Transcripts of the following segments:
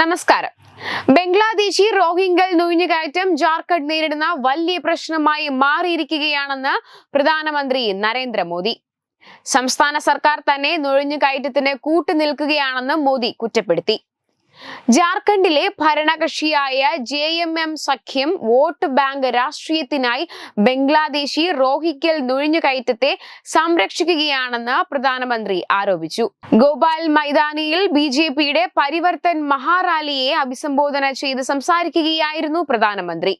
നമസ്കാരം. ബംഗ്ലാദേശി റോഹിംഗ്യൽ നുഴഞ്ഞുകയറ്റം ജാർഖണ്ഡ് നേരിടുന്ന വലിയ പ്രശ്നമായി മാറിയിരിക്കുകയാണെന്ന് പ്രധാനമന്ത്രി നരേന്ദ്രമോദി. സംസ്ഥാന സർക്കാർ തന്നെ നുഴഞ്ഞുകയറ്റത്തിന് കൂട്ടുനിൽക്കുകയാണെന്ന് മോദി കുറ്റപ്പെടുത്തി. ജാർഖണ്ഡിലെ ഭരണകക്ഷിയായ ജെ എം എം സഖ്യം വോട്ട് ബാങ്ക് രാഷ്ട്രീയത്തിനായി ബംഗ്ലാദേശി റോഹിക്കൽ നുഴഞ്ഞുകയറ്റത്തെ സംരക്ഷിക്കുകയാണെന്ന് പ്രധാനമന്ത്രി ആരോപിച്ചു. ഗോപാൽ മൈതാനിയിൽ ബി ജെ പിയുടെ പരിവർത്തൻ മഹാറാലിയെ അഭിസംബോധന ചെയ്ത് സംസാരിക്കുകയായിരുന്നു പ്രധാനമന്ത്രി.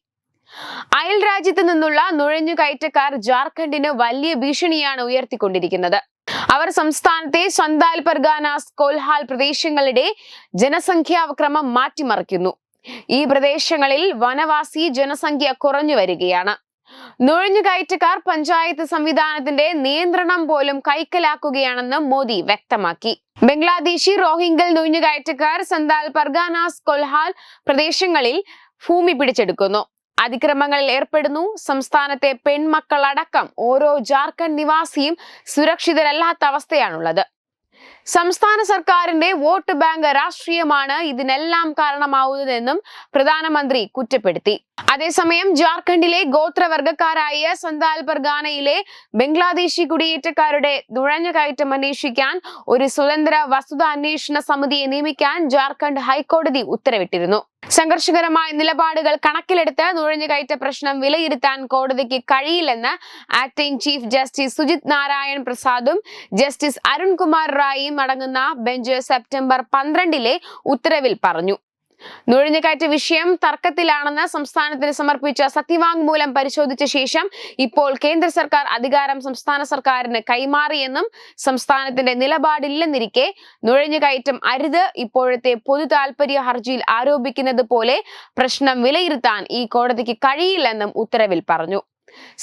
അയൽ രാജ്യത്ത് നിന്നുള്ള നുഴഞ്ഞുകയറ്റക്കാർ ജാർഖണ്ഡിന് വലിയ ഭീഷണിയാണ് ഉയർത്തിക്കൊണ്ടിരിക്കുന്നത്. അവർ സംസ്ഥാനത്തെ സന്താൽ പർഗാനാസ് കോൽഹാൽ പ്രദേശങ്ങളുടെ ജനസംഖ്യാക്രമം മാറ്റിമറിക്കുന്നു. ഈ പ്രദേശങ്ങളിൽ വനവാസി ജനസംഖ്യ കുറഞ്ഞു വരികയാണ്. നുഴഞ്ഞുകയറ്റക്കാർ പഞ്ചായത്ത് സംവിധാനത്തിന്റെ നിയന്ത്രണം പോലും കൈക്കലാക്കുകയാണെന്ന് മോദി വ്യക്തമാക്കി. ബംഗ്ലാദേശി റോഹിംഗൽ നുഴഞ്ഞുകയറ്റക്കാർ സന്താൽ പർഗാനാസ് കൊൽഹാൽ പ്രദേശങ്ങളിൽ ഭൂമി പിടിച്ചെടുക്കുന്നു. അതിക്രമങ്ങളിൽ ഏർപ്പെടുന്നു. സംസ്ഥാനത്തെ പെൺമക്കളടക്കം ഓരോ ജാർഖണ്ഡ് നിവാസിയും സുരക്ഷിതരല്ലാത്ത അവസ്ഥയാണുള്ളത്. സംസ്ഥാന സർക്കാരിന്റെ വോട്ട് ബാങ്ക് രാഷ്ട്രീയമാണ് ഇതിനെല്ലാം കാരണമാവുന്നതെന്നും പ്രധാനമന്ത്രി കുറ്റപ്പെടുത്തി. അതേസമയം ജാർഖണ്ഡിലെ ഗോത്രവർഗക്കാരായ സന്താൽ പർഗാനയിലെ ബംഗ്ലാദേശി കുടിയേറ്റക്കാരുടെ നുഴഞ്ഞുകയറ്റം അന്വേഷിക്കാൻ ഒരു സ്വതന്ത്ര വസ്തുത അന്വേഷണ സമിതിയെ നിയമിക്കാൻ ജാർഖണ്ഡ് ഹൈക്കോടതി ഉത്തരവിട്ടിരുന്നു. സംഘർഷകരമായ നിലപാടുകൾ കണക്കിലെടുത്ത് നുഴഞ്ഞുകയറ്റ പ്രശ്നം വിലയിരുത്താൻ കോടതിക്ക് കഴിയില്ലെന്ന് acting chief justice Sujit Narayan പ്രസാദും justice Arunkumar റായിയും അടങ്ങുന്ന ബെഞ്ച് സെപ്റ്റംബർ പന്ത്രണ്ടിലെ ഉത്തരവിൽ പറഞ്ഞു. നുഴഞ്ഞുകയറ്റ വിഷയം തർക്കത്തിലാണെന്ന് സംസ്ഥാനത്തിന് സമർപ്പിച്ച സത്യവാങ്മൂലം പരിശോധിച്ച ശേഷം ഇപ്പോൾ കേന്ദ്ര സർക്കാർ അധികാരം സംസ്ഥാന സർക്കാരിന് കൈമാറിയെന്നും സംസ്ഥാനത്തിന്റെ നിലപാടില്ലെന്നിരിക്കെ നുഴഞ്ഞുകയറ്റം അരുത് ഇപ്പോഴത്തെ പൊതു താൽപര്യ ഹർജിയിൽ ആരോപിക്കുന്നത് പോലെ പ്രശ്നം വിലയിരുത്താൻ ഈ കോടതിക്ക് കഴിയില്ലെന്നും ഉത്തരവിൽ പറഞ്ഞു.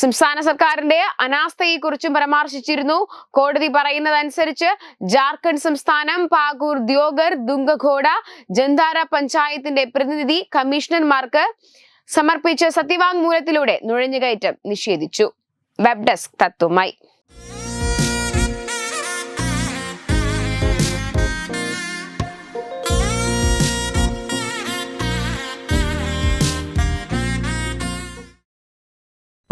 സംസ്ഥാന സർക്കാരിന്റെ അനാസ്ഥയെക്കുറിച്ചും പരാമർശിച്ചിരുന്നു. കോടതി പറയുന്നതനുസരിച്ച് ജാർഖണ്ഡ് സംസ്ഥാനം പാകൂർ ദ്യോഗർ ദുംഗഘോഡ ജന്താര പഞ്ചായത്തിന്റെ പ്രതിനിധി കമ്മീഷണർമാർക്ക് സമർപ്പിച്ച സത്യവാങ്മൂലത്തിലൂടെ നുഴഞ്ഞുകയറ്റം നിഷേധിച്ചു. Web desk തത്വമായി